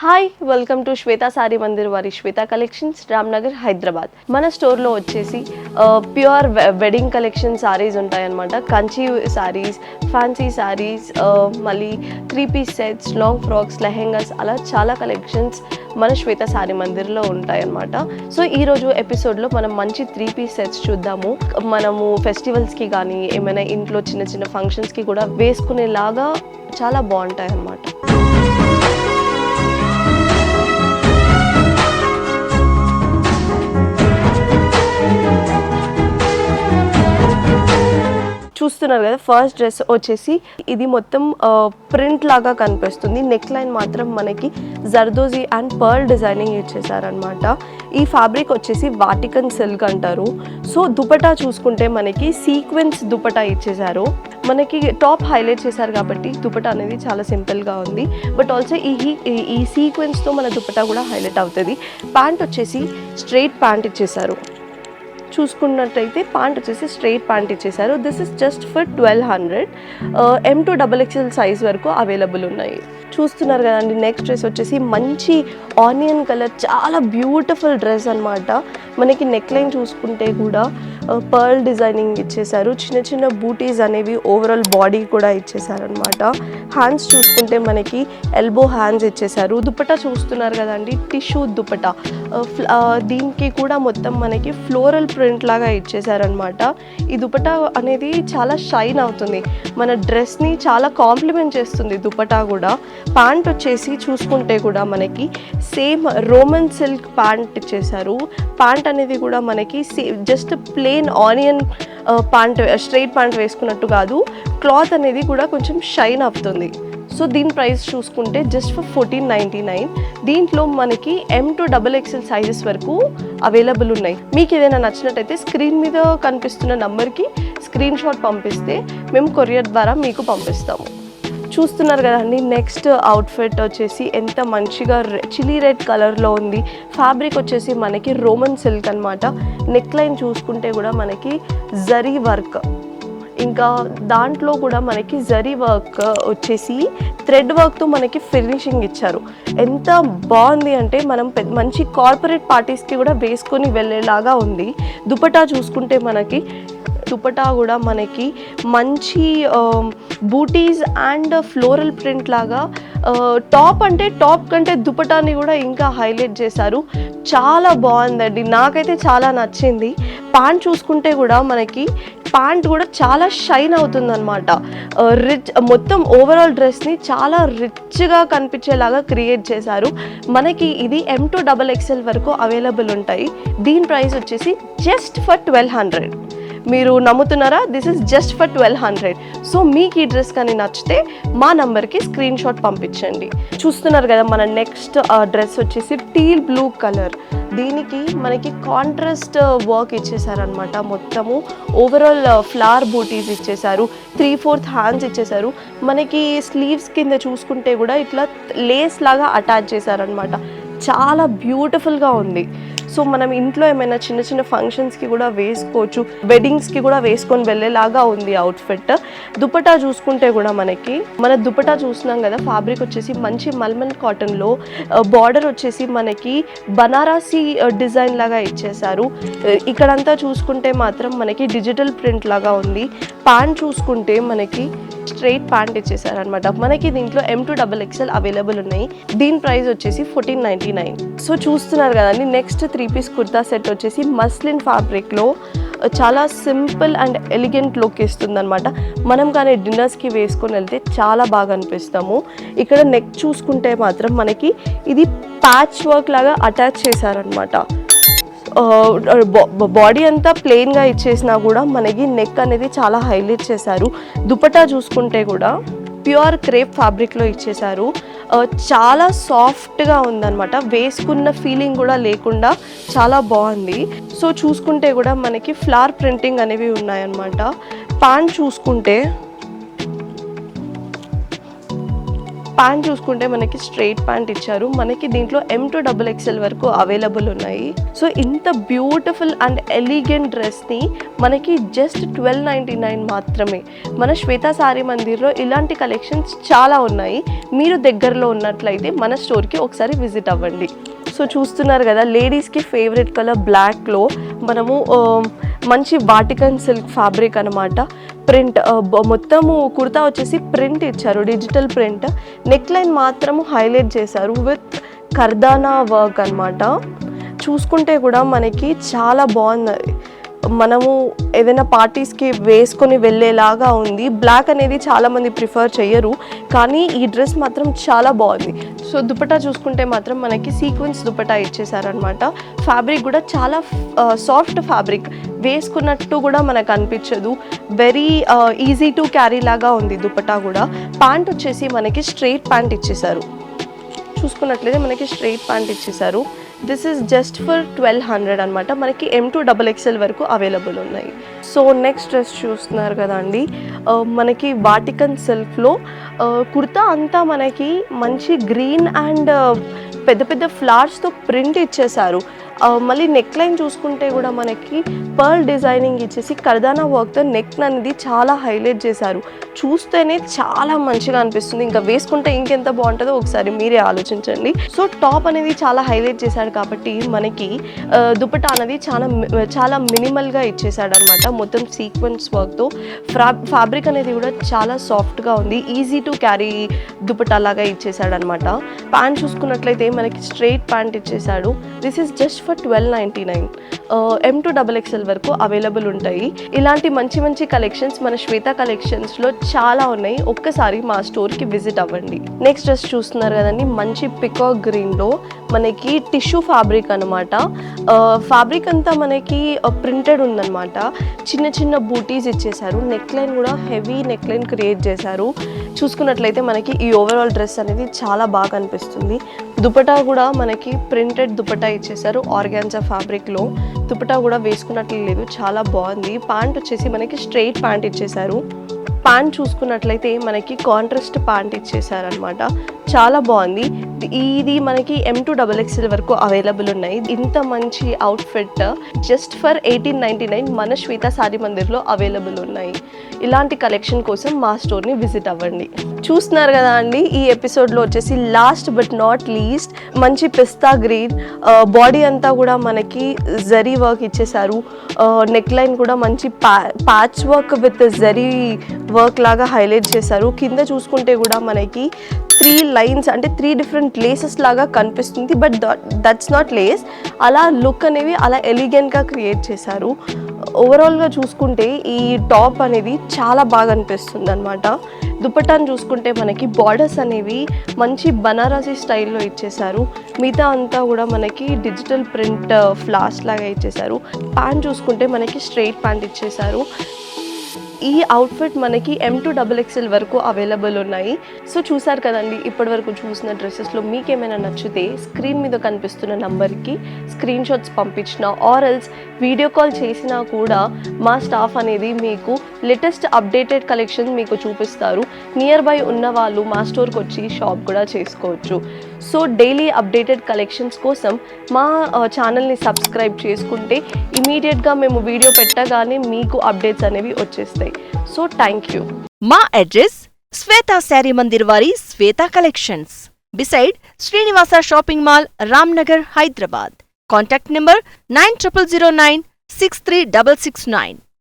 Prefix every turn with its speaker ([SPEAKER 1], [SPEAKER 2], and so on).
[SPEAKER 1] Hi welcome to Shweta sari Mandir వారి Shweta collections Ramnagar Hyderabad మన స్టోర్లో వచ్చేసి ప్యూర్ వెడ్డింగ్ కలెక్షన్ సారీస్ ఉంటాయన్నమాట. కంచి సారీస్ ఫ్యాన్సీ సారీస్ మళ్ళీ three piece sets long frocks lehengas అలా చాలా కలెక్షన్స్ మన శ్వేత సారీ మందిర్లో ఉంటాయన్నమాట. సో ఈరోజు ఎపిసోడ్లో మనం మంచి త్రీ పీస్ సెట్స్ చూద్దాము. మనము ఫెస్టివల్స్కి కానీ ఏమైనా ఇంట్లో చిన్న చిన్న ఫంక్షన్స్కి కూడా వేసుకునేలాగా చాలా బాగుంటాయి అన్నమాట చూస్తున్నారు కదా ఫస్ట్ డ్రెస్ వచ్చేసి ఇది మొత్తం ప్రింట్ లాగా కనిపిస్తుంది. నెక్ లైన్ మాత్రం మనకి జర్దోజీ అండ్ పర్ల్ డిజైనింగ్ ఇచ్చేసారనమాట ఈ ఫ్యాబ్రిక్ వచ్చేసి వాటికన్ సిల్క్ అంటారు. సో దుపటా చూసుకుంటే మనకి సీక్వెన్స్ దుపటా ఇచ్చేసారు మనకి టాప్ హైలైట్ చేశారు కాబట్టి దుపటా అనేది చాలా సింపుల్గా ఉంది. బట్ ఆల్సో ఈ ఈ- సీక్వెన్స్తో మన దుపటా కూడా హైలైట్ అవుతుంది. ప్యాంట్ వచ్చేసి స్ట్రైట్ ప్యాంట్ ఇచ్చేసారు చూసుకున్నట్టయితే ప్యాంట్ వచ్చేసి స్ట్రైట్ ప్యాంట్ ఇచ్చేసారు this is just for twelve hundred M to double XL size వరకు అవైలబుల్ ఉన్నాయి. చూస్తున్నారు కదండి నెక్స్ట్ డ్రెస్ వచ్చేసి మంచి ఆనియన్ కలర్ చాలా బ్యూటిఫుల్ డ్రెస్ అనమాట మనకి నెక్ లైన్ చూసుకుంటే కూడా పర్ల్ డిజైనింగ్ ఇచ్చేసారు చిన్న చిన్న బూటీస్ అనేవి ఓవరాల్ బాడీ కూడా ఇచ్చేసారనమాట హ్యాండ్స్ చూసుకుంటే మనకి ఎల్బో హ్యాండ్స్ ఇచ్చేసారు దుపట్టా చూస్తున్నారు కదండి టిష్యూ దుపట్టా. Uh, uh, దీనికి కూడా మొత్తం మనకి ఫ్లోరల్ ప్రింట్ లాగా ఇచ్చేసారనమాట ఈ దుపటా అనేది చాలా షైన్ అవుతుంది. మన డ్రెస్ని చాలా కాంప్లిమెంట్ చేస్తుంది దుపటా కూడా. ప్యాంట్ వచ్చేసి చూసుకుంటే కూడా మనకి సేమ్ రోమన్ సిల్క్ ప్యాంట్ ఇచ్చేసారు. ప్యాంట్ అనేది కూడా మనకి say just plain onion pant straight pant వేసుకున్నట్టు కాదు. క్లాత్ అనేది కూడా కొంచెం షైన్ అవుతుంది. సో దీని ప్రైస్ చూసుకుంటే just for fourteen ninety nine దీంట్లో మనకి M to double XL sizes వరకు అవైలబుల్ ఉన్నాయి. మీకు ఏదైనా నచ్చినట్టయితే స్క్రీన్ మీద కనిపిస్తున్న నంబర్కి స్క్రీన్ షాట్ పంపిస్తే మేము కొరియర్ ద్వారా మీకు పంపిస్తాము. చూస్తున్నారు కదండి నెక్స్ట్ అవుట్ఫిట్ వచ్చేసి ఎంత మంచిగా చిల్లీ రెడ్ కలర్లో ఉంది. ఫ్యాబ్రిక్ వచ్చేసి మనకి రోమన్ సిల్క్ అనమాట నెక్ లైన్ చూసుకుంటే కూడా మనకి జరీ వర్క్ ఇంకా దాంట్లో కూడా మనకి జరీ వర్క్ వచ్చేసి థ్రెడ్ వర్క్తో మనకి ఫినిషింగ్ ఇచ్చారు. ఎంత బాగుంది అంటే మనం పెద్ద మంచి కార్పొరేట్ పార్టీస్కి కూడా వేసుకొని వెళ్ళేలాగా ఉంది. దుపటా చూసుకుంటే మనకి దుపటా కూడా మనకి మంచి బూటీస్ అండ్ ఫ్లోరల్ ప్రింట్ లాగా టాప్ అంటే టాప్ కంటే దుపటాని కూడా ఇంకా హైలైట్ చేశారు. చాలా బాగుందండి. నాకైతే చాలా నచ్చింది. ప్యాంట్ చూసుకుంటే కూడా మనకి ప్యాంట్ కూడా చాలా షైన్ అవుతుంది అనమాట రిచ్ మొత్తం ఓవరాల్ డ్రెస్ని చాలా రిచ్గా కనిపించేలాగా క్రియేట్ చేశారు. మనకి ఇది ఎం టు డబల్ ఎక్స్ఎల్ వరకు అవైలబుల్ ఉంటాయి. దీని ప్రైస్ వచ్చేసి జస్ట్ ఫర్ ట్వెల్వ్ హండ్రెడ్ మీరు నమ్ముతున్నారా? This is just for twelve hundred so మీకు ఈ డ్రెస్ కానీ నచ్చితే మా నంబర్కి స్క్రీన్ షాట్ పంపించండి. చూస్తున్నారు కదా మన నెక్స్ట్ డ్రెస్ వచ్చేసి టీల్ బ్లూ కలర్ దీనికి మనకి కాంట్రాస్ట్ వర్క్ ఇచ్చేసారనమాట మొత్తము ఓవరాల్ ఫ్లవర్ బూటీస్ ఇచ్చేసారు. త్రీ ఫోర్త్ హ్యాండ్స్ ఇచ్చేసారు. మనకి స్లీవ్స్ కింద చూసుకుంటే కూడా ఇట్లా లేస్ లాగా అటాచ్ చేశారనమాట చాలా బ్యూటిఫుల్గా ఉంది. సో మనం ఇంట్లో ఏమైనా చిన్న చిన్న ఫంక్షన్స్కి కూడా వేసుకోవచ్చు. వెడ్డింగ్స్కి కూడా వేసుకొని వెళ్ళేలాగా ఉంది అవుట్ఫిట్ దుపటా చూసుకుంటే కూడా మనకి మన దుపటా చూసినాం కదా ఫ్యాబ్రిక్ వచ్చేసి మంచి మల్మల్ కాటన్లో బార్డర్ వచ్చేసి మనకి బనారసి డిజైన్ లాగా ఇచ్చేసారు ఇక్కడంతా చూసుకుంటే మాత్రం మనకి డిజిటల్ ప్రింట్ లాగా ఉంది. ప్యాంట్ చూసుకుంటే మనకి స్ట్రైట్ ప్యాంట్ ఇచ్చేసారనమాట మనకి దీంట్లో M to double XL available ఉన్నాయి. దీని ప్రైస్ వచ్చేసి ఫోర్టీన్ నైంటీ నైన్ సో చూస్తున్నారు కదండి next three piece kurta set వచ్చేసి మస్లిన్ ఫ్యాబ్రిక్లో చాలా సింపుల్ అండ్ ఎలిగెంట్ లుక్ ఇస్తుంది అనమాట మనం కానీ డిన్నర్స్కి వేసుకొని వెళ్తే చాలా బాగా అనిపిస్తాము. ఇక్కడ నెక్ చూసుకుంటే మాత్రం మనకి ఇది ప్యాచ్ వర్క్ లాగా అటాచ్ చేశారనమాట బాడీ అంతా ప్లెయిన్గా ఇచ్చేసినా కూడా మనకి నెక్ అనేది చాలా హైలైట్ చేశారు. దుపటా చూసుకుంటే కూడా ప్యూర్ క్రేప్ ఫ్యాబ్రిక్లో ఇచ్చేశారు. చాలా సాఫ్ట్గా ఉందన్నమాట. వేసుకున్న ఫీలింగ్ కూడా లేకుండా చాలా బాగుంది. సో చూసుకుంటే కూడా మనకి ఫ్లవర్ ప్రింటింగ్ అనేవి ఉన్నాయన్నమాట. ప్యాంట్ చూసుకుంటే ప్యాంట్ చూసుకుంటే మనకి స్ట్రైట్ ప్యాంట్ ఇచ్చారు. మనకి దీంట్లో ఎం టు డబుల్ ఎక్స్ఎల్ వరకు అవైలబుల్ ఉన్నాయి. సో ఇంత బ్యూటిఫుల్ అండ్ ఎలిగెంట్ డ్రెస్ని మనకి జస్ట్ ట్వెల్వ్ నైంటీ నైన్ మాత్రమే. మన శ్వేత సారీ మందిర్లో ఇలాంటి కలెక్షన్స్ చాలా ఉన్నాయి. మీరు దగ్గరలో ఉన్నట్లయితే మన స్టోర్కి ఒకసారి విజిట్ అవ్వండి. సో చూస్తున్నారు కదా లేడీస్కి ఫేవరెట్ కలర్ బ్లాక్లో మనము మంచి వాటికన్ సిల్క్ ఫ్యాబ్రిక్ అనమాట ప్రింట్ మొత్తము కుర్తా వచ్చేసి ప్రింట్ ఇచ్చారు డిజిటల్ ప్రింట్. నెక్ లైన్ మాత్రము హైలైట్ చేశారు విత్ కర్దానా వర్క్ అన్నమాట. చూసుకుంటే కూడా మనకి చాలా బాగుంది. మనము ఏదైనా పార్టీస్కి వేసుకొని వెళ్ళేలాగా ఉంది. బ్లాక్ అనేది చాలామంది ప్రిఫర్ చేయరు కానీ ఈ డ్రెస్ మాత్రం చాలా బాగుంది. సో దుపటా చూసుకుంటే మాత్రం మనకి సీక్వెన్స్ దుపటా ఇచ్చేసారనమాట ఫ్యాబ్రిక్ కూడా చాలా సాఫ్ట్ ఫ్యాబ్రిక్ వేసుకున్నట్టు కూడా మనకు అనిపించదు. వెరీ ఈజీ టు క్యారీ లాగా ఉంది దుపటా కూడా. ప్యాంట్ వచ్చేసి మనకి స్ట్రెయిట్ ప్యాంట్ ఇచ్చేసారు చూసుకున్నట్లయితే మనకి స్ట్రెయిట్ ప్యాంట్ ఇచ్చేసారు this is just for twelve hundred అనమాట మనకి ఎం టూ డబల్ ఎక్స్ఎల్ వరకు అవైలబుల్ ఉన్నాయి. సో నెక్స్ట్ డ్రెస్ చూస్తున్నారు కదా అండి uh, మనకి వాటికన్ సిల్క్లో uh, కుర్తా అంతా మనకి మంచి గ్రీన్ అండ్ uh, పెద్ద పెద్ద ఫ్లవర్స్తో ప్రింట్ ఇచ్చేసారు మళ్ళీ నెక్ లైన్ చూసుకుంటే కూడా మనకి పర్ల్ డిజైనింగ్ ఇచ్చేసి కర్దానా వర్క్తో నెక్ అనేది చాలా హైలైట్ చేశారు. చూస్తేనే చాలా మంచిగా అనిపిస్తుంది. ఇంకా వేసుకుంటే ఇంకెంత బాగుంటుందో ఒకసారి మీరే ఆలోచించండి. సో టాప్ అనేది చాలా హైలైట్ చేశాడు కాబట్టి మనకి ఆ, దుపట్టా అనేది చాలా చాలా మినిమల్గా ఇచ్చేసాడు అనమాట మొత్తం సీక్వెన్స్ వర్క్తో. ఫ్రా ఫ్యాబ్రిక్ అనేది కూడా చాలా సాఫ్ట్గా ఉంది. ఈజీ టు క్యారీ దుపట్టా లాగా ఇచ్చేసాడు అనమాట ప్యాంట్ చూసుకున్నట్లయితే మనకి స్ట్రైట్ ప్యాంట్ ఇచ్చేసాడు this is just for twelve ninety nine M to double XL వరకు అవైలబుల్ ఉంటాయి. ఇలాంటి మంచి మంచి కలెక్షన్స్ మన శ్వేత కలెక్షన్స్లో చాలా ఉన్నాయి. ఒక్కసారి మా స్టోర్కి విజిట్ అవ్వండి. నెక్స్ట్ డ్రెస్ చూస్తున్నారు కదండి. మంచి పికాక్ గ్రీన్లో మనకి టిష్యూ ఫ్యాబ్రిక్ అనమాట ఫ్యాబ్రిక్ అంతా మనకి ప్రింటెడ్ ఉందన్నమాట. చిన్న చిన్న బూటీస్ ఇచ్చేసారు నెక్ లైన్ కూడా హెవీ నెక్ లైన్ క్రియేట్ చేశారు. చూసుకున్నట్లయితే మనకి ఈ ఓవరాల్ డ్రెస్ అనేది చాలా బాగా అనిపిస్తుంది. దుపటా కూడా మనకి ప్రింటెడ్ దుపటా ఇచ్చేసారు ఆర్గాన్జా ఫ్యాబ్రిక్లో. దుపటా కూడా వేసుకున్నట్లు లేదు. చాలా బాగుంది. ప్యాంట్ వచ్చేసి మనకి స్ట్రెయిట్ ప్యాంట్ ఇచ్చేసారు ప్యాంట్ చూసుకున్నట్లయితే మనకి కాంట్రాస్ట్ ప్యాంట్ ఇచ్చేసారనమాట చాలా బాగుంది. ఇది మనకి ఎం టూ డబల్ ఎక్స్ఎల్ వరకు అవైలబుల్ ఉన్నాయి. ఇంత మంచి outfit just for eighteen ninety nine మన శ్వేత సారీ మందిర్లో అవైలబుల్ ఉన్నాయి. ఇలాంటి కలెక్షన్ కోసం మా స్టోర్ని విజిట్ అవ్వండి. చూస్తున్నారు కదా అండి ఈ ఎపిసోడ్లో వచ్చేసి లాస్ట్ బట్ నాట్ లీస్ట్ మంచి పిస్తా గ్రీన్ బాడీ అంతా కూడా మనకి జరీ వర్క్ ఇచ్చేసారు నెక్ లైన్ కూడా మంచి patch work with zari work లాగా హైలైట్ చేశారు. కింద చూసుకుంటే కూడా మనకి త్రీ లైన్స్ అంటే త్రీ డిఫరెంట్ లేసెస్ లాగా కనిపిస్తుంది. బట్ దట్స్ నాట్ లేస్ అలా లుక్ అనేవి అలా ఎలిగెంట్గా క్రియేట్ చేశారు. ఓవరాల్గా చూసుకుంటే ఈ టాప్ అనేది చాలా బాగా అనిపిస్తుంది అనమాట దుపట్టాను చూసుకుంటే మనకి బార్డర్స్ అనేవి మంచి బనారసి స్టైల్లో ఇచ్చేసారు మిగతా అంతా కూడా మనకి డిజిటల్ ప్రింట్ ఫ్లాస్ లాగా ఇచ్చేసారు ప్యాంట్ చూసుకుంటే మనకి స్ట్రైట్ ప్యాంట్ ఇచ్చేసారు ఈ అవుట్ఫిట్ మనకి ఎం టు డబుల్ ఎక్స్ఎల్ వరకు అవైలబుల్ ఉన్నాయి. సో చూసారు కదండి ఇప్పటి వరకు చూసిన డ్రెస్సెస్లో మీకేమైనా నచ్చితే స్క్రీన్ మీద కనిపిస్తున్న నంబర్కి స్క్రీన్ షాట్స్ పంపించిన ఆర్ ఎల్స్ వీడియో కాల్ చేసినా కూడా మా స్టాఫ్ అనేది మీకు లేటెస్ట్ అప్డేటెడ్ కలెక్షన్ మీకు చూపిస్తారు. నియర్ బై ఉన్న వాళ్ళు మా స్టోర్కి వచ్చి షాప్ కూడా చేసుకోవచ్చు. సో డైలీ అప్డేటెడ్ కలెక్షన్స్ కోసం మా ఛానల్ని సబ్స్క్రైబ్ చేసుకుంటే ఇమీడియట్గా మేము వీడియో పెట్టగానే మీకు అప్డేట్స్ అనేవి వచ్చేస్తాయి. So thank you.
[SPEAKER 2] మా అడ్రస్ శ్వేత శారీ మందిర్ వారి Shweta collections. Beside Srinivasa shopping mall Ramnagar Hyderabad. Contact number nine triple zero nine six three double six nine